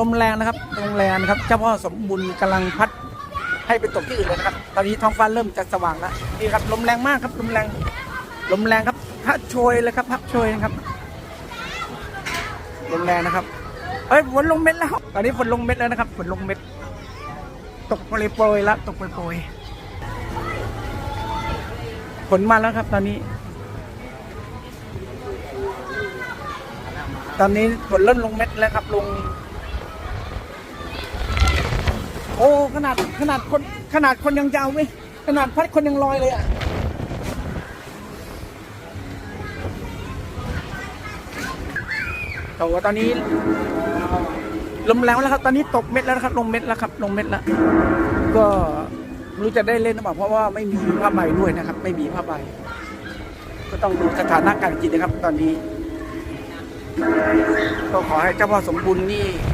ลมแรงนะครับลมแรงนะครับเจ้าพ่อสมบุญกำลังพัดให้ไปตกที่อื่นเลยนะครับ ตอนนี้ท้องฟ้าเริ่มจะสว่างแล้วนี่ครับลมแรงมากครับลมแรงลมแรงครับพัดโชยเลยครับพัดโชยนะครับลมแรงนะครับ เอ้ยฝนลงเม็ดแล้ว ตอนนี้ฝนลงเม็ดแล้วนะครับฝนลงเม็ด ตกโปรยโปรยแล้วตกโปรยโปรยฝนมาแล้วครับ ตอนนี้ตอนนี้ฝนเริ่มลงเม็ดแล้วครับ ลง โอ้ขนาดขนาดคนขนาดคนยังยาวเว้ยขนาดพัดคนยังลอยเลยอะแต่ว่าตอนนี้ลมแรงแล้วครับ ตอนนี้ตกเม็ดแล้วครับ ลงเม็ดแล้วครับ ลงเม็ดแล้ว ก็ไม่รู้จะได้เล่นหรือเปล่าเพราะว่าไม่มีผ้าใบด้วยนะครับ ไม่มีผ้าใบ ก็ต้องดูสถานะการกินนะครับ ตอนนี้ ก็ขอให้เจ้าพ่อสมบูรณ์นี่